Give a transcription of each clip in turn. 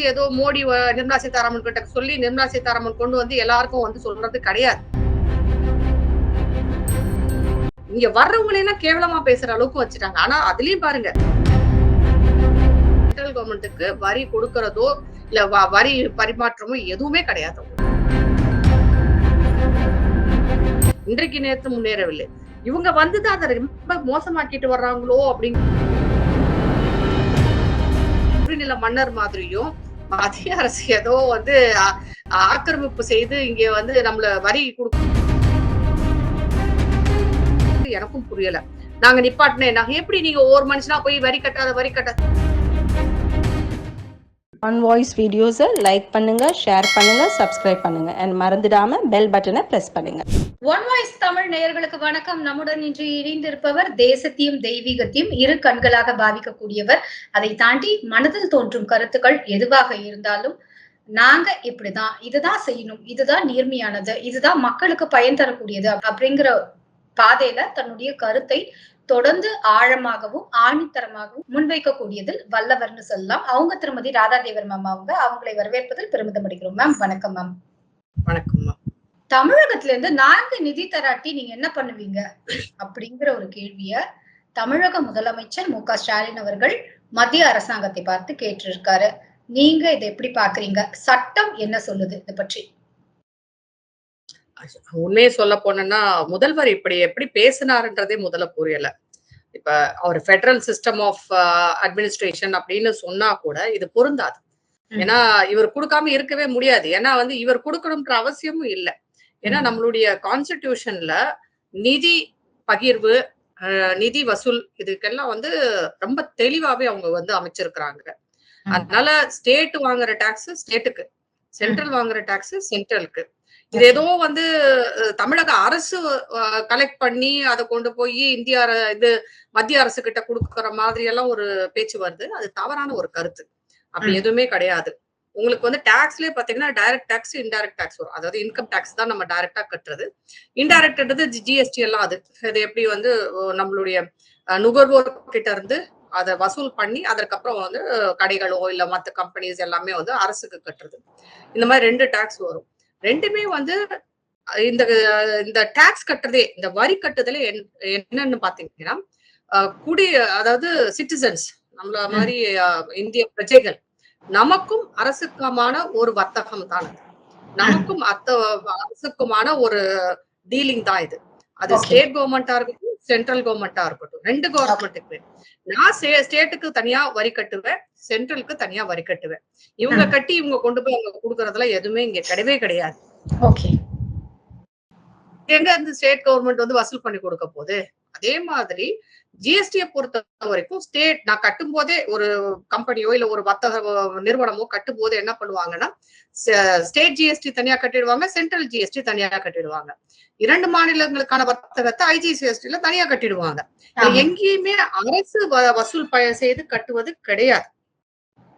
வச்சு ஏதோ மோடி நிர்மலா சீதாராமன் கிட்ட சொல்லி நிர்மலா சீதாராமன் கொண்டு வந்து எல்லாருக்கும் வந்து சொல்றது கிடையாது. இங்க வர்றவங்களை கேவலமா பேசுற அளவுக்கு வச்சுட்டாங்க. ஆனா அதுலயும் பாருங்க. சென்ட்ரல் கவர்மெண்ட்டுக்கு வரி கொடுக்கறதோ இல்ல வரி பரிமாற்றமோ எதுவுமே கிடையாது. இன்றைக்கு நேரத்து முன்னேறவில்லை. இவங்க வந்துதான் அதை ரொம்ப மோசமாக்கிட்டு வர்றாங்களோ அப்படின்னு மன்னர் மாதிரியும் மத்திய அரசு ஏதோ வந்து ஆக்கிரமிப்பு செய்து இங்க வந்து நம்மள வரி கொடுக்கும். எனக்கும் புரியல. நாங்க நிப்பாட்டினேன். நாங்க எப்படி நீங்க ஒவ்வொரு மனுஷனா போய் வரி கட்டாத வரி கட்டாத ஆன் வாய்ஸ் வீடியோஸை லைக் பண்ணுங்க ஷேர் பண்ணுங்க சப்ஸ்கிரைப் பண்ணுங்க. அண்ட் மறந்துடாம பெல் பட்டனை பிரஸ் பண்ணுங்க. ஒன் வாய்ஸ் தமிழ் நேயர்களுக்கு வணக்கம். நம்முடன் இன்று இணைந்திருப்பவர் தேசத்தையும் தெய்வீகத்தையும் இரு கண்களாக பாவிக்கக்கூடியவர். அதை தாண்டி மனதில் தோன்றும் கருத்துக்கள் எதுவாக இருந்தாலும் நாங்க இப்படிதான் இதுதான் செய்யணும் இதுதான் நேர்மையானது இதுதான் மக்களுக்கு பயன் தரக்கூடியது அப்படிங்கிற பாதையில தன்னுடைய கருத்தை தொடர்ந்து ஆழமாகவும் ஆணித்தரமாகவும் முன்வைக்கக்கூடியதில் வல்லவர்னு சொல்லலாம். அவங்க திருமதி ராதாதேவர் மேம் அவங்க அவங்களை வரவேற்பதில் பெருமிதம் அடைகிறோம் மேம் வணக்கம் மேம் வணக்கம்மா தமிழகத்துல இருந்து நான்கு நிதி தராட்டி நீங்க என்ன பண்ணுவீங்க? அப்படிங்கிற ஒரு கேள்விய தமிழக முதலமைச்சர் மு க ஸ்டாலின் அவர்கள் மத்திய அரசாங்கத்தை பார்த்து கேட்டிருக்காரு. நீங்க இதை எப்படி பாக்குறீங்க சட்டம் என்ன சொல்லுது? இதை பற்றி. உண்மையை சொல்ல போனோம்னா முதல்வர் இப்படி எப்படி பேசினாருன்றதே முதல்ல புரியல. இப்ப அவர் ஃபெடரல் சிஸ்டம் ஆஃப் அட்மினிஸ்ட்ரேஷன் அப்படின்னு சொன்னா கூட இது பொருந்தாது. ஏன்னா இவர் கொடுக்காம இருக்கவே முடியாது. ஏன்னா வந்து இவர் கொடுக்கணும்ன்ற அவசியமும் இல்லை. ஏன்னா. நம்மளுடைய கான்ஸ்டிடியூஷன்ல நிதி பகிர்வு நிதி வசூல் இதுக்கெல்லாம் வந்து ரொம்ப தெளிவாவே அவங்க வந்து அமைச்சிருக்கிறாங்க. அதனால ஸ்டேட் வாங்குற டாக்ஸ் ஸ்டேட்டுக்கு சென்ட்ரல் வாங்குற டாக்ஸ் சென்ட்ரலுக்கு இது ஏதோ வந்து தமிழக அரசு கலெக்ட் பண்ணி அதை கொண்டு போய் இந்திய இது மத்திய அரசு கிட்ட கொடுக்கற மாதிரி எல்லாம் ஒரு பேச்சு வருது. அது தவறான ஒரு கருத்து. அப்படி. எதுவுமே கிடையாது. உங்களுக்கு வந்து டாக்ஸ்லயே பாத்தீங்கன்னா டைரக்ட் டாக்ஸ் இன்டைரக்ட் டாக்ஸ் வரும். அதாவது இன்கம் டாக்ஸ் தான் நம்ம டைரக்டா கட்டுறது. இன்டைரக்ட்ன்றது ஜிஎஸ்டி எல்லாம் அது. இது எப்படி வந்து நம்மளுடைய நுகர்வோர் கிட்ட இருந்து அதை வசூல் பண்ணி அதற்கப்புறம் வந்து கடைகளோ இல்ல மத்த கம்பெனிஸ் எல்லாமே வந்து அரசுக்கு கட்டுறது. இந்த மாதிரி ரெண்டு டாக்ஸ் வரும். ரெண்டுமே வந்து இந்த இந்த டாக்ஸ் கட்டுறதே இந்த வரி கட்டுதலே என்- என்னன்னு பாத்தீங்கன்னா குடி அதாவது சிட்டிசன்ஸ் நம்மள மாதிரி இந்திய பிரஜைகள் நமக்கும் அரசுக்குமான ஒரு வர்த்தகம் தான். நமக்கும் அத்த அரசுக்குமான ஒரு டீலிங் தான் இது அது. ஸ்டேட் கவர்மெண்டா இருக்கட்டும் சென்ட்ரல் கவர்மெண்டா இருக்கட்டும் ரெண்டு கவர்மெண்ட்டுக்கு நான் ஸ்டேட்டுக்கு தனியா வரி கட்டுவேன் சென்ட்ரலுக்கு தனியா வரி கட்டுவேன். இவங்க கட்டி இவங்க கொண்டு போய் அங்க கொடுக்கறதுல எதுவுமே இங்க கிடையவே கிடையாது. ஓகே. எங்க இருந்து ஸ்டேட் கவர்மெண்ட் வந்து வசூல் பண்ணி கொடுக்க போகுது? அதே மாதிரி ஜிஎஸ்டியை பொறுத்த வரைக்கும் ஸ்டேட் நான் கட்டும் போதே ஒரு கம்பெனியோ இல்ல ஒரு வர்த்தக நிறுவனமோ கட்டும் போது என்ன பண்ணுவாங்கன்னா ஸ்டேட் ஜிஎஸ்டி தனியா கட்டிடுவாங்க சென்ட்ரல் ஜிஎஸ்டி தனியா கட்டிடுவாங்க. இரண்டு மாநிலங்களுக்கான வர்த்தகத்தை ஐஜிசிஎஸ்டில தனியா கட்டிடுவாங்க. எங்கேயுமே அரசு வசூல் செய்து கட்டுவது கிடையாது.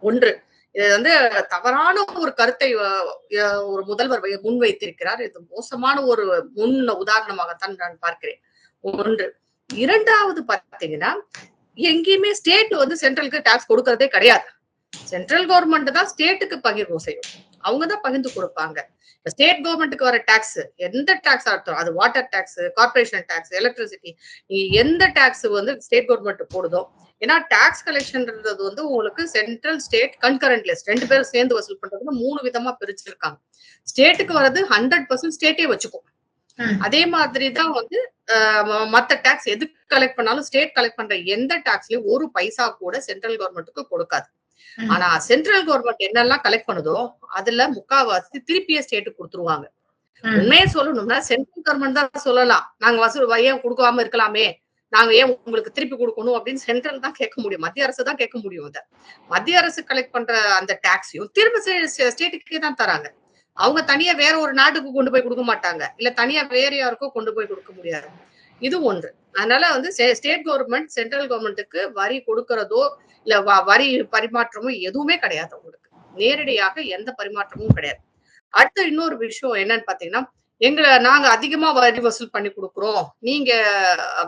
ஒன்று. இது வந்து தவறான ஒரு கருத்தை ஒரு முதல்வர் வை- முன்வைத்திருக்கிறார். இது மோசமான ஒரு முன் உதாரணமாகத்தான் நான் பார்க்கிறேன். ஒன்று. இரண்டாவது பார்த்தீங்கன்னா எங்கேயுமே ஸ்டேட் வந்து சென்ட்ரலுக்கு டாக்ஸ் கொடுக்கறதே கிடையாது. சென்ட்ரல் கவர்மெண்ட் தான் ஸ்டேட்டுக்கு பகிர்வு செய்யும். அவங்க தான் பகிர்ந்து கொடுப்பாங்க. ஸ்டேட் கவர்மெண்ட்டுக்கு வர டாக்ஸ் எந்த டாக்ஸ் ஆகட்டும் அது water tax corporation tax electricity எந்த டாக்ஸ் வந்து ஸ்டேட் கவர்மெண்ட் போடுதோ ஏன்னா டாக்ஸ் கலெக்ஷன்ன்றது வந்து உங்களுக்கு சென்ட்ரல் ஸ்டேட் கன்கரண்ட் லிஸ்ட் ரெண்டு பேரும் சேர்ந்து வசூல் பண்றதுன்னு மூணு விதமா பிரிச்சிருக்காங்க ஸ்டேட்டுக்கு வர்றது ஹண்ட்ரட் பர்சன்ட் ஸ்டேட்டே வச்சுக்கும். அதே மாதிரி தான் வந்து மத்த டாக்ஸ் எது கலெக்ட் பண்ணாலும் ஸ்டேட் கலெக்ட் பண்ற எந்த டாக்ஸ்லயும் ஒரு பைசா கூட சென்ட்ரல் கவர்மெண்ட்டுக்கு கொடுக்காது. ஆனா சென்ட்ரல் கவர்மெண்ட் என்னெல்லாம் கலெக்ட் பண்ணுதோ அதுல முக்காவாசி திருப்பியே ஸ்டேட்டுக்கு கொடுத்துருவாங்க. உண்மையே சொல்லணும்னா சென்ட்ரல் கவர்மெண்ட் தான் சொல்லலாம். நாங்க வசூல் ஏன் கொடுக்காம இருக்கலாமே? நாங்க ஏன் உங்களுக்கு திருப்பி கொடுக்கணும் அப்படின்னு சென்ட்ரல் தான் கேட்க முடியும். மத்திய அரசு தான் கேட்க முடியும் இத மத்திய அரசு கலெக்ட் பண்ற அந்த டாக்ஸையும் திரும்ப ஸ்டேட்டுக்கே தான் தராங்க. அவங்க தனியா வேற ஒரு நாட்டுக்கு கொண்டு போய் கொடுக்க மாட்டாங்க. இல்ல தனியா வேற யாருக்கோ கொண்டு போய் கொடுக்க முடியாது. இது ஒன்று. அதனால வந்து ஸ்டேட் கவர்மெண்ட் சென்ட்ரல் கவர்மெண்ட்டுக்கு வரி கொடுக்கறதோ இல்ல வ- வரி பரிமாற்றமோ எதுவுமே கிடையாது உங்களுக்கு நேரடியாக எந்த பரிமாற்றமும் கிடையாது. அடுத்த இன்னொரு விஷயம் என்னன்னு பாத்தீங்கன்னா எங்களை நாங்க அதிகமா வரி வசூல் பண்ணி கொடுக்குறோம். நீங்க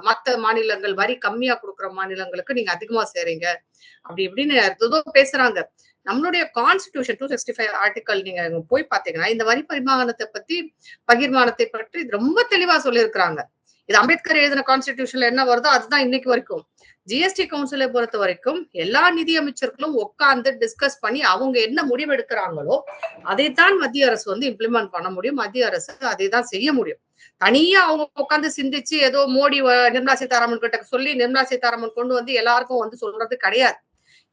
மத்த மாநிலங்கள் வரி கம்மியா கொடுக்குற மாநிலங்களுக்கு நீங்க அதிகமா சேரீங்க. அப்படி இப்படின்னு ஏதோ பேசுறாங்க. நம்மளுடைய constitution two sixty five article நீங்க போய் பாத்தீங்கன்னா இந்த வரி பரிமாணத்தை பத்தி பகிர்மானத்தை பற்றி ரொம்ப தெளிவா சொல்லியிருக்கிறாங்க. இது அம்பேத்கர் எழுதின கான்ஸ்டிடியூஷன்ல என்ன வருதோ அதுதான் இன்னைக்கு வரைக்கும். ஜிஎஸ்டி கவுன்சிலை பொறுத்த வரைக்கும் எல்லா நிதி அமைச்சர்களும் உட்கார்ந்து டிஸ்கஸ் பண்ணி அவங்க என்ன முடிவு எடுக்கிறாங்களோ அதைத்தான் மத்திய அரசு வந்து இம்ப்ளிமெண்ட் பண்ண முடியும். மத்திய அரசு அதை தான் செய்ய முடியும். தனியா அவங்க உட்கார்ந்து சிந்திச்சு ஏதோ மோடி நிர்மலா சீதாராமன் கிட்ட சொல்லி நிர்மலா சீதாராமன் கொண்டு வந்து எல்லாருக்கும் வந்து சொல்றது கிடையாது.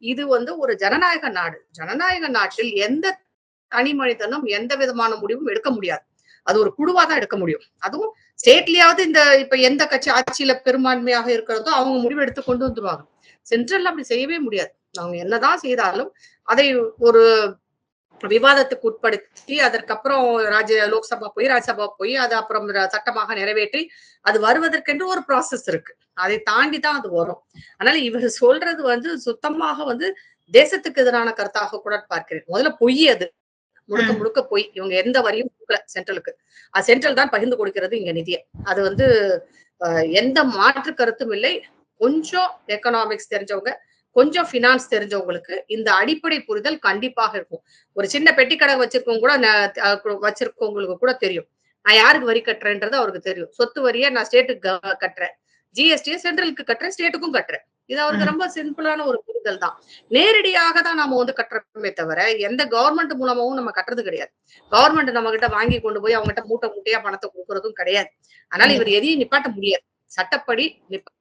இது வந்து ஒரு ஜனநாயக நாடு. ஜனநாயக நாட்டில் எந்த தனி மனிதனும் எந்த விதமான முடிவும் எடுக்க முடியாது. அது ஒரு குழுவா தான் எடுக்க முடியும். அதுவும் ஸ்டேட்லயாவது இந்த இப்ப எந்த கட்சி ஆட்சியில பெரும்பான்மையாக இருக்கிறதோ அவங்க முடிவு எடுத்து கொண்டு வந்துருவாங்க. சென்ட்ரல்ல அப்படி செய்யவே முடியாது. அவங்க என்னதான் செய்தாலும் அதை ஒரு விவாதத்துக்கு உட்படுத்தி அதற்கப்புறம் ராஜ்ய லோக்சபா போய் ராஜ்யசபா போய் அது அப்புறம் சட்டமாக நிறைவேற்றி அது வருவதற்கென்று ஒரு ப்ராசஸ் இருக்கு. அதை தாண்டி தான் அது வரும். அதனால இவர் சொல்றது வந்து சுத்தமாக வந்து தேசத்துக்கு எதிரான கருத்தாக கூட பார்க்கிறேன். முதல்ல பொய் அது. முழுக்க. முழுக்க பொய் இவங்க எந்த வரியும் கொடுக்கல சென்ட்ரலுக்கு. அது சென்ட்ரல் தான் பகிர்ந்து கொடுக்கிறது இங்க நிதியை. அது வந்து எந்த மாற்று கருத்தும் இல்லை. கொஞ்சம் எக்கனாமிக்ஸ் தெரிஞ்சவங்க கொஞ்சம் ஃபினான்ஸ் தெரிஞ்சவங்களுக்கு இந்த அடிப்படை புரிதல் கண்டிப்பாக இருக்கும். ஒரு சின்ன பெட்டி கடை வச்சிருக்கவங்க கூட வச்சிருக்கவங்களுக்கு கூட தெரியும். நான் யாருக்கு வரி கட்டுறேன்றது அவருக்கு தெரியும். சொத்து வரியை நான் ஸ்டேட்டுக்கு கட்டுறேன். ஜிஎஸ்டியை சென்ட்ரலுக்கு கட்டுறேன் ஸ்டேட்டுக்கும் கட்டுறேன். இது அவருக்கு. ரொம்ப சிம்பிளான ஒரு புரிதல் தான். நேரடியாக தான் நாம வந்து கட்டுறோமே தவிர எந்த கவர்மெண்ட் மூலமாவும் நம்ம கட்டுறது கிடையாது. கவர்மெண்ட் நம்ம கிட்ட வாங்கி கொண்டு போய் அவங்க கிட்ட மூட்டை மூட்டையா பணத்தை கொடுக்கறதும் கிடையாது. அதனால. இவர் எதையும் நிப்பாட்ட முடியாது. சட்டப்படி நிப்பாட்ட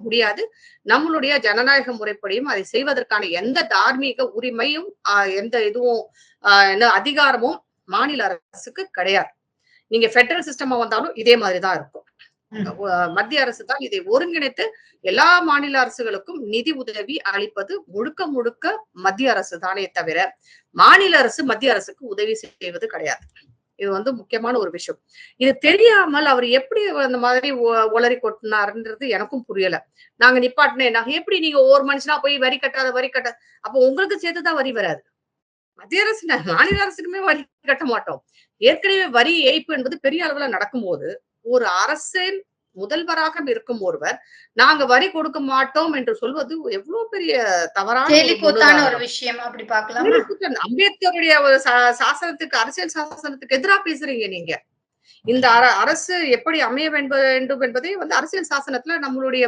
முடியாது. நம்மளுடைய ஜனநாயக முறைப்படியும் அதை செய்வதற்கான எந்த தார்மீக உரிமையும் ஆஹ், எந்த இதுவும் ஆஹ், என்ன அதிகாரமும் மாநில அரசுக்கு கிடையாது. நீங்க ஃபெடரல் சிஸ்டமா வந்தாலும் இதே மாதிரிதான் இருக்கும். மத்திய அரசு தான் இதை ஒருங்கிணைத்து எல்லா மாநில அரசுகளுக்கும் நிதி உதவி அளிப்பது முழுக்க முழுக்க மத்திய அரசு தானே தவிர மாநில அரசு மத்திய அரசுக்கு உதவி செய்வது கிடையாது. இது வந்து முக்கியமான ஒரு விஷயம். இது தெரியாமல் அவர் எப்படி அந்த மாதிரி ஒளறி கொட்டினாருன்றது எனக்கும் புரியல. நாங்க நிப்பாட்டினேன் நாங்க எப்படி நீங்க ஒவ்வொரு மனுஷனா போய் வரி கட்டாத வரி கட்ட அப்ப உங்களுக்கு சேர்த்துதான் வரி வராது. மத்திய அரசு மாநில அரசுக்குமே வரி கட்ட மாட்டோம். ஏற்கனவே வரி ஏய்ப்பு என்பது பெரிய அளவுல நடக்கும்போது ஒரு அரசின் முதல்வராக இருக்கும் ஒருவர் நாங்க வரி கொடுக்க மாட்டோம் என்று சொல்வது எவ்வளவு பெரிய தவறான ஒரு. விஷயம் அப்படி பார்க்கலாம் கேலிக்கூத்தன். அம்பேத்கருடைய ஒரு சாசனத்துக்கு அரசியல் சாசனத்துக்கு எதிரா பேசுறீங்க நீங்க இந்த அர- அரசு எப்படி அமைய வேண்டும் என்பதை வந்து அரசியல் சாசனத்துல நம்மளுடைய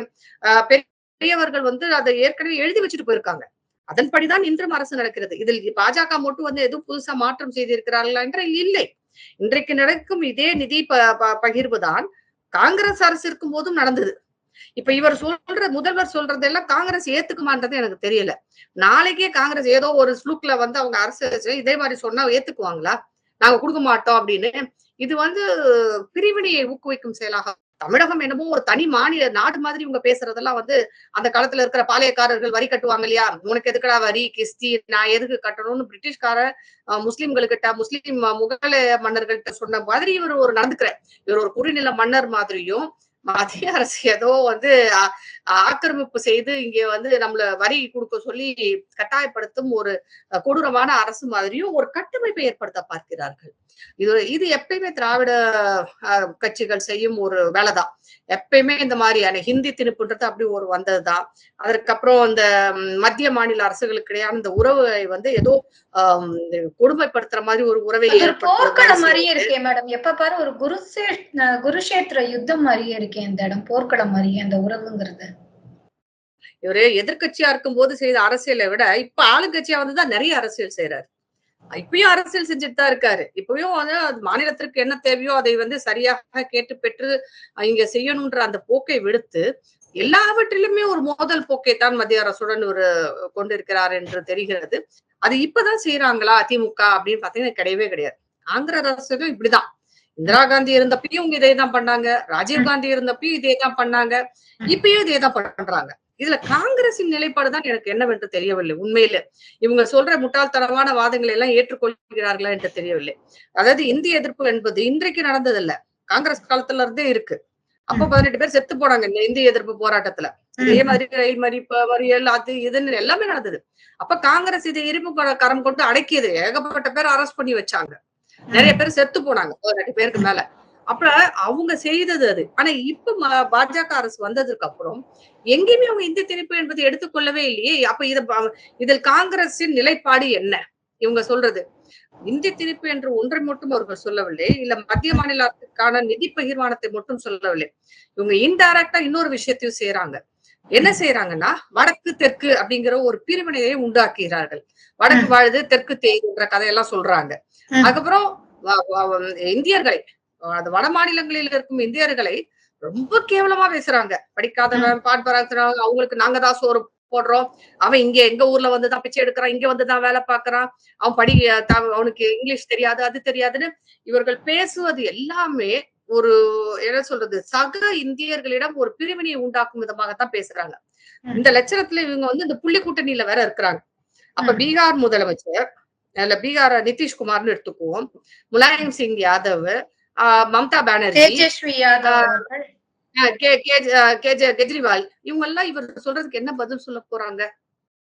பெரியவர்கள் வந்து அதை ஏற்கனவே எழுதி வச்சுட்டு போயிருக்காங்க அதன்படிதான் இன்றும் அரசு நடக்கிறது இதில் பாஜக மட்டும் வந்து எதுவும் புதுசா மாற்றம் செய்திருக்கிறார்களா என்ற இல்லை இன்றைக்கு நடக்கும் இதே நிதி ப- தான் காங்கிரஸ் அரசு இருக்கும் போதும் நடந்தது. இப்ப இவர் சொல்ற முதல்வர் சொல்றதெல்லாம் காங்கிரஸ் ஏத்துக்குமான்றது எனக்கு தெரியல. நாளைக்கே காங்கிரஸ் ஏதோ ஒரு ஸ்லூக்ல வந்து அவங்க அரசு இதே மாதிரி சொன்னா ஏத்துக்குவாங்களா? நாங்க கொடுக்க மாட்டோம் அப்படின்னு. இது வந்து பிரிவினையை ஊக்குவிக்கும் செயலாக தமிழகம் என்னமோ ஒரு தனி மாநில நாடு மாதிரி இவங்க பேசுறதெல்லாம் வந்து அந்த காலத்துல இருக்கிற பாளையக்காரர்கள் வரி கட்டுவாங்க இல்லையா? உனக்கு எதுக்குடா வரி கிஸ்தி நான் எதுக்கு கட்டணும்னு பிரிட்டிஷ்கார அஹ், முஸ்லிம்களுக்கிட்ட முஸ்லிம் முகலாய மன்னர்கள்ட்ட சொன்ன மாதிரி இவர் ஒரு நடந்துக்கிறேன் இவர் ஒரு குறுநில மன்னர் மாதிரியும் மத்திய அரசு ஏதோ வந்து ஆக்கிரமிப்பு செய்து இங்க வந்து நம்மள வரி கொடுக்க சொல்லி கட்டாயப்படுத்தும் ஒரு கொடூரமான அரசு மாதிரியும் ஒரு கட்டமைப்பை ஏற்படுத்த பார்க்கிறார்கள். இது இது எப்பயுமே திராவிட கட்சிகள் செய்யும் ஒரு வேலைதான். எப்பயுமே இந்த மாதிரியான ஹிந்தி திணிப்புன்றது அப்படி ஒரு வந்ததுதான். அதற்கப்புறம் இந்த ம், மத்திய மாநில அரசுகளுக்கு இடையான இந்த உறவை வந்து ஏதோ கொடுமைப்படுத்துற மாதிரி ஒரு உறவை போர்க்களம் மாதிரி மாதிரியே இருக்கே மேடம். எப்ப பாரு ஒரு குருசே குருஷேத்திர யுத்தம் மாதிரியே இருக்கே இந்த இடம் போர்க்களம் மாதிரியே அந்த உறவுங்கிறது. இவரு எதிர்க்கட்சியா இருக்கும் போது செய்த அரசியலை விட இப்ப ஆளுங்கட்சியா வந்துதான் நிறைய அரசியல் செய்யறாரு இப்பயும் அரசியல் செஞ்சுட்டு தான் இருக்காரு. இப்பயும் வந்து மாநிலத்திற்கு என்ன தேவையோ அதை வந்து சரியாக கேட்டு பெற்று இங்க செய்யணும்ன்ற அந்த போக்கை விடுத்து எல்லாவற்றிலுமே ஒரு மோதல் போக்கை தான் மத்திய அரசுடன் ஒரு கொண்டிருக்கிறார் என்று தெரிகிறது. அது இப்பதான் செய்யறாங்களா திமுக அப்படின்னு பாத்தீங்கன்னா கிடையவே கிடையாது. ஆந்திர அரசுகளும் இப்படிதான். இந்திரா காந்தி இருந்தப்பயும் இதே தான் பண்ணாங்க. ராஜீவ் காந்தி இருந்தப்பயும் இதே தான் பண்ணாங்க இப்பயும் இதே தான் பண்றாங்க. இதுல காங்கிரசின் நிலைப்பாடு தான் எனக்கு என்னவென்று தெரியவில்லை. உண்மையில இவங்க சொல்ற முட்டாள்தனமான வாதங்களை எல்லாம் ஏற்றுக்கொள்கிறார்களா என்று தெரியவில்லை. அதாவது இந்திய எதிர்ப்பு என்பது இன்றைக்கு நடந்ததில்ல. காங்கிரஸ் காலத்துல இருந்தே இருக்கு. அப்ப. பதினெட்டு பேர் செத்து போனாங்க இந்த இந்திய எதிர்ப்பு போராட்டத்துல. இதே. மாதிரி ரயில் மறிப்பு வரியல் அது இதுன்னு எல்லாமே நடந்தது. அப்ப காங்கிரஸ் இதை இரும்பு கர- கரம் கொண்டு அடக்கியது. ஏகப்பட்ட பேர் அரெஸ்ட் பண்ணி வச்சாங்க. நிறைய பேர் செத்து போனாங்க. பதினெட்டு பேருக்கு மேல. அப்ப அவங்க செய்தது அது. ஆனா இப்ப பாஜக அரசு வந்ததுக்கு அப்புறம் எங்கேயுமே அவங்க இந்திய திணிப்பு என்பதை எடுத்துக்கொள்ளவே இல்லையே. அப்ப இத இதில் காங்கிரசின் நிலைப்பாடு என்ன? இவங்க சொல்றது. இந்திய திணிப்பு என்று ஒன்றை மட்டும் அவர்கள் சொல்லவில்லை. இல்ல மத்திய மாநில அரசுக்கான நிதி பகிர்மானத்தை மட்டும் சொல்லவில்லை. இவங்க இன்டைரக்டா இன்னொரு விஷயத்தையும் செய்யறாங்க என்ன செய்யறாங்கன்னா வடக்கு தெற்கு அப்படிங்கிற ஒரு பிரிவினையை உண்டாக்குகிறார்கள். வடக்கு வாழுது தெற்கு தேய்கின்ற கதையெல்லாம் சொல்றாங்க. அதுக்கப்புறம் இந்தியர்களை அது வட மாநிலங்களில் இருக்கும் இந்தியர்களை ரொம்ப கேவலமா பேசுறாங்க. படிக்காதவன் பாட்பராக்கிறாங்க அவங்களுக்கு நாங்க தான் சோறு போடுறோம். அவன் இங்க எங்க ஊர்ல வந்துதான் பிச்சை எடுக்கிறான் இங்க வந்துதான் வேலை பார்க்கறான். அவன் படி அவனுக்கு இங்கிலீஷ் தெரியாது அது தெரியாதுன்னு இவர்கள் பேசுவது எல்லாமே ஒரு என்ன சொல்றது சக இந்தியர்களிடம் ஒரு பிரிவினையை உண்டாக்கும் விதமாகத்தான் பேசுறாங்க. இந்த லட்சணத்துல இவங்க வந்து இந்த புள்ளி கூட்டணியில வேற இருக்கிறாங்க. அப்ப. பீகார் முதலமைச்சர் இல்ல பீகார் நிதிஷ்குமார்னு எடுத்துக்குவோம். முலாயம் சிங் யாதவ் மம்தா பானர்ஜி. கெஜ்ரிவால். இவங்க எல்லாம் இவர் சொல்றதுக்கு என்ன பதில் சொல்ல போறாங்க?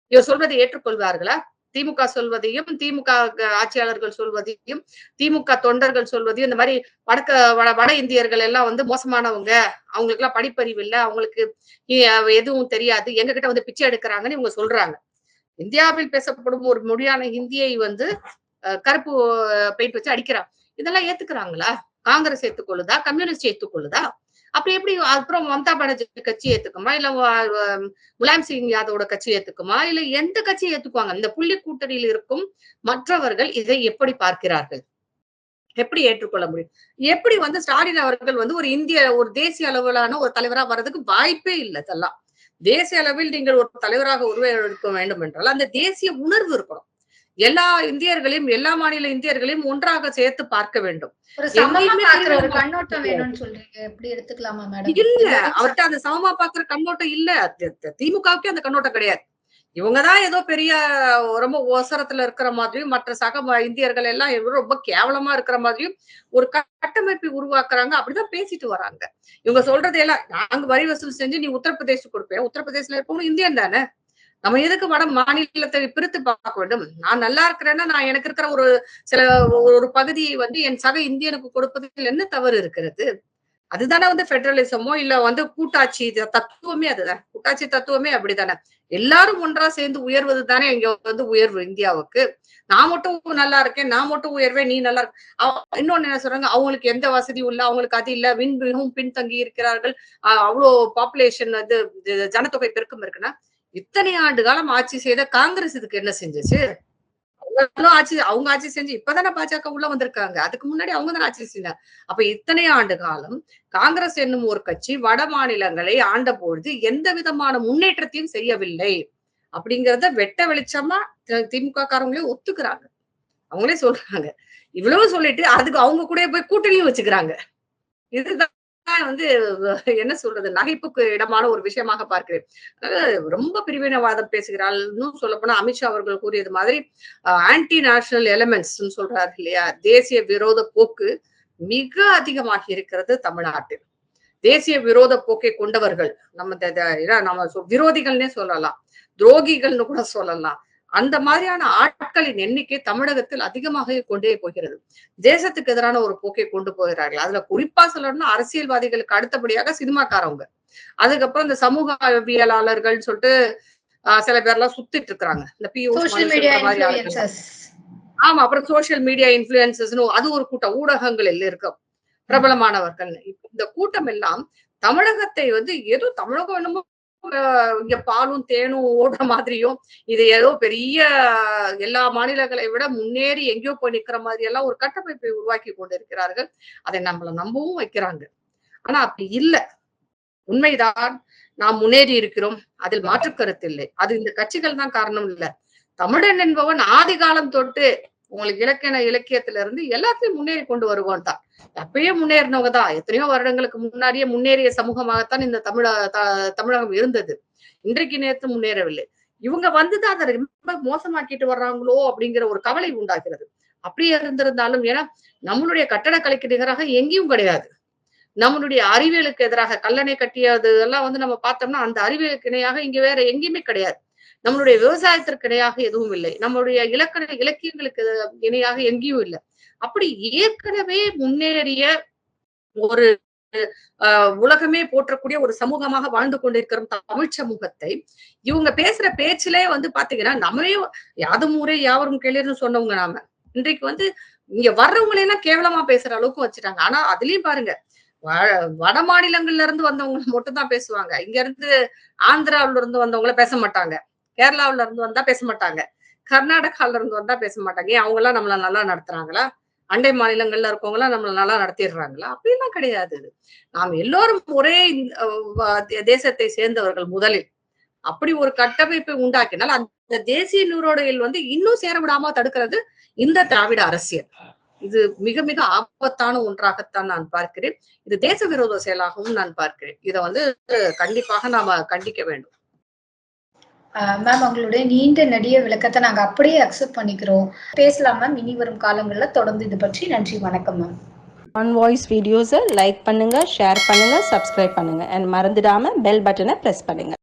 இவர் சொல்வதை ஏற்றுக்கொள்வார்களா? திமுக சொல்வதையும் திமுக ஆட்சியாளர்கள் சொல்வதையும் திமுக தொண்டர்கள் சொல்வதையும் இந்த மாதிரி வடக்க வட- இந்தியர்கள் எல்லாம் வந்து மோசமானவங்க. அவங்களுக்கு எல்லாம் படிப்பறிவு இல்ல. அவங்களுக்கு எதுவும் தெரியாது. எங்க கிட்ட வந்து பிச்சை எடுக்கிறாங்கன்னு இவங்க சொல்றாங்க. இந்தியாவில் பேசப்படும் ஒரு மொழியான ஹிந்தியை வந்து கருப்பு பெயிண்ட் வச்சு அடிக்கிறாங்க இதெல்லாம் ஏத்துக்கிறாங்களா? காங்கிரஸ் ஏத்துக்கொள்ளுதா? கம்யூனிஸ்ட் ஏத்துக்கொள்ளுதா? அப்படி எப்படி அப்புறம் மம்தா பானர்ஜி கட்சி ஏத்துக்குமா? இல்ல வ- முலாயம் சிங் யாதவோட கட்சி ஏத்துக்குமா? இல்ல எந்த கட்சி ஏத்துக்குவாங்க? இந்த புள்ளி கூட்டணியில் இருக்கும் மற்றவர்கள் இதை எப்படி பார்க்கிறார்கள்? எப்படி ஏற்றுக்கொள்ள முடியும்? எப்படி வந்து ஸ்டாலின் அவர்கள் வந்து ஒரு இந்திய ஒரு தேசிய அளவிலான ஒரு தலைவரா வர்றதுக்கு வாய்ப்பே இல்லை இதெல்லாம். தேசிய அளவில் நீங்கள் ஒரு தலைவராக உருவாக்க வேண்டும் என்றால் அந்த தேசிய உணர்வு இருக்கணும். எல்லா இந்தியர்களையும் எல்லா மாநில இந்தியர்களையும் ஒன்றாக சேர்த்து பார்க்க வேண்டும். இல்ல அவர்கிட்ட அந்த சமமா பாக்குற கண்ணோட்டம் இல்ல. திமுகவுக்கே அந்த கண்ணோட்டம் கிடையாது. இவங்கதான் ஏதோ பெரிய ரொம்ப ஓசரத்துல இருக்கிற மாதிரியும் மற்ற சக இந்தியர்கள் எல்லாம் ரொம்ப கேவலமா இருக்கிற மாதிரியும் ஒரு கட்டமைப்பை உருவாக்குறாங்க. அப்படிதான் பேசிட்டு வராங்க. இவங்க சொல்றது எல்லாம் நாங்க வரி வசூல் செஞ்சு நீ உத்தரப்பிரதேச கொடுப்பேன் உத்தரப்பிரதேசல இருக்கவங்க இந்தியன் தானே? நம்ம எதுக்கு வட மாநிலத்தை பிரித்து பார்க்க வேண்டும்? நான் நல்லா இருக்கிறேன்னா நான் எனக்கு இருக்கிற ஒரு சில ஒரு பகுதியை வந்து என் சக இந்தியனுக்கு கொடுப்பதில் என்ன தவறு இருக்கிறது? அதுதானே வந்து ஃபெடரலிசமோ இல்ல வந்து கூட்டாட்சி தத்துவமே அதுதான். கூட்டாட்சி தத்துவமே அப்படித்தானே எல்லாரும் ஒன்றா சேர்ந்து உயர்வது தானே இங்க வந்து உயர்வு இந்தியாவுக்கு. நான் மட்டும் நல்லா இருக்கேன் நான் மட்டும் உயர்வேன் நீ நல்லா இருக்க இன்னொன்னு என்ன சொல்றாங்க அவங்களுக்கு எந்த வசதியும் இல்ல அவங்களுக்கு அது இல்ல மின் மிகவும் பின்தங்கி இருக்கிறார்கள். அவ்வளோ பாப்புலேஷன் வந்து இது ஜனத்தொகை பெருக்கம் இருக்குன்னா இத்தனை ஆண்டு காலம் ஆட்சி செய்த காங்கிரஸ் இதுக்கு என்ன செஞ்சுச்சு? அவங்களும் ஆட்சி அவங்க ஆட்சி செஞ்சு இப்பதானே பாஜக உள்ள வந்திருக்காங்க. அதுக்கு முன்னாடி அவங்க தானே ஆட்சி செஞ்சாங்க அப்ப இத்தனை ஆண்டு காலம் காங்கிரஸ் என்னும் ஒரு கட்சி வட மாநிலங்களை ஆண்ட பொழுது எந்த விதமான முன்னேற்றத்தையும் செய்யவில்லை. அப்படிங்கறத வெட்ட வெளிச்சமா திமுக காரங்களே ஒத்துக்கிறாங்க. அவங்களே சொல்றாங்க. இவ்வளவு சொல்லிட்டு அதுக்கு அவங்க கூட போய் கூட்டணியும் வச்சுக்கிறாங்க. இதுதான் வந்து என்ன சொல்றது நகைப்புக்கு இடமான ஒரு விஷயமாக பார்க்கிறேன். ரொம்ப பிரிவினவாதம் பேசுகிறாள் இன்னும் சொல்ல போனா அமித்ஷா அவர்கள் கூறியது மாதிரி ஆன்டி நேஷனல் எலமெண்ட்ஸ் சொல்றாரு இல்லையா? தேசிய விரோத போக்கு மிக அதிகமாகி இருக்கிறது தமிழ்நாட்டில். தேசிய விரோத போக்கை கொண்டவர்கள் நம்ம நம்ம சொ- விரோதிகள்னே சொல்லலாம். துரோகிகள்னு கூட சொல்லலாம். அந்த மாதிரியான ஆட்களின் எண்ணிக்கை தமிழகத்தில் அதிகமாக கொண்டே போகிறது. தேசத்துக்கு எதிரான ஒரு போக்கை கொண்டு போகிறார்கள். அதுல குறிப்பா சொல்லணும்னா அரசியல்வாதிகளுக்கு அடுத்தபடியாக சினிமாக்காரவங்க. அதுக்கப்புறம் இந்த சமூகவியலாளர்கள் சொல்லிட்டு ஆஹ் சில பேர்லாம் சுத்திட்டு இருக்கிறாங்க. இந்த. இன்ஃபுளுசஸ் ஆமா அப்புறம் சோசியல் மீடியா இன்ஃபுளுசஸ்னு அது ஒரு கூட்டம். ஊடகங்களில் இருக்கும். பிரபலமானவர்கள் இந்த கூட்டம் எல்லாம் தமிழகத்தை வந்து ஏதோ தமிழகம் என்னமோ இங்க பாலும் தேனும் ஓடுற மாதிரியும் இது ஏதோ பெரிய எல்லா மாநிலங்களை விட முன்னேறி எங்கேயோ போய் நிக்கிற மாதிரி எல்லாம் ஒரு கட்டமைப்பை உருவாக்கி கொண்டிருக்கிறார்கள். அதை நம்மளை நம்பவும் வைக்கிறாங்க. ஆனா அப்படி இல்லை. உண்மைதான். நாம் முன்னேறி இருக்கிறோம். அதில் மாற்று கருத்து இல்லை. அது இந்த கட்சிகள் தான் காரணம் இல்ல. தமிழன் என்பவன் ஆதி காலம் தொட்டு உங்களுக்கு இலக்கண இலக்கியத்துல இருந்து எல்லாத்தையும் முன்னேறி கொண்டு வருவோம் தான். அப்பயே முன்னேறினவங்க தான். எத்தனையோ வருடங்களுக்கு முன்னாடியே முன்னேறிய சமூகமாகத்தான் இந்த தமிழ த- தமிழகம் இருந்தது. இன்றைக்கு நேற்று முன்னேறவில்லை. இவங்க வந்துதான் அதை ரொம்ப மோசமாக்கிட்டு வர்றாங்களோ அப்படிங்கிற ஒரு கவலை உண்டாகிறது. அப்படியே இருந்திருந்தாலும் ஏன்னா நம்மளுடைய கட்டடக்கலைக்கு நிகராக எங்கேயும் கிடையாது. நம்மளுடைய அறிவியலுக்கு எதிராக கல்லணை கட்டியது எல்லாம் வந்து நம்ம பார்த்தோம்னா அந்த அறிவியலுக்கு இணையாக இங்க வேற எங்கேயுமே கிடையாது. நம்மளுடைய விவசாயத்திற்கு இணையாக எதுவும் இல்லை. நம்மளுடைய இலக்கண இலக்கியங்களுக்கு இணையாக எங்கேயும் இல்லை. அப்படி ஏற்கனவே முன்னேறிய ஒரு அஹ், உலகமே போற்றக்கூடிய ஒரு சமூகமாக வாழ்ந்து கொண்டிருக்கிற தமிழ் சமூகத்தை இவங்க பேசுற பேச்சிலே வந்து பாத்தீங்கன்னா நம்மளே யாதும் ஊரே யாவரும் கேளுன்னு சொன்னவங்க நாம. இன்றைக்கு வந்து இங்க வர்றவங்களெல்லாம் கேவலமா பேசுற அளவுக்கு வச்சுட்டாங்க. ஆனா அதுலயும் பாருங்க வ- வட மாநிலங்கள்ல இருந்து வந்தவங்க மட்டும்தான் பேசுவாங்க. இங்க இருந்து ஆந்திராவுல இருந்து வந்தவங்கள பேச மாட்டாங்க. கேரளாவுல இருந்து வந்தா பேச மாட்டாங்க. கர்நாடகால இருந்து வந்தா பேச மாட்டாங்க. ஏன் அவங்க எல்லாம் நம்மள நல்லா நடத்துறாங்களா? அண்டை மாநிலங்கள்ல இருக்கவங்க எல்லாம் நம்மள நல்லா நடத்திடுறாங்களா? அப்படின்லாம் கிடையாது. இது. நாம் எல்லோரும் ஒரே தேசத்தை சேர்ந்தவர்கள் முதலில். அப்படி ஒரு கட்டமைப்பை உண்டாக்கினால் அந்த தேசிய நீரோடையில் வந்து இன்னும் சேர விடாம தடுக்கிறது இந்த திராவிட அரசியல். இது மிக மிக ஆபத்தான ஒன்றாகத்தான் நான் பார்க்கிறேன். இது தேச விரோத செயலாகவும் நான் பார்க்கிறேன். இதை வந்து கண்டிப்பாக நாம கண்டிக்க வேண்டும். மேம் உங்களுடைய நீண்ட நெடிய விளக்கத்தை நாங்க அப்படியே அக்செப்ட் பண்ணிக்கிறோம். பேசலாம் மேம் இனி வரும் காலங்களில் தொடர்ந்து இது பற்றி நன்றி வணக்கம் மேம் ஆன் வாய்ஸ் வீடியோஸை லைக் பண்ணுங்கள் ஷேர் பண்ணுங்கள் சப்ஸ்கிரைப் பண்ணுங்கள் அண்ட் மறந்துடாமல் பெல் பட்டனை ப்ரெஸ் பண்ணுங்கள்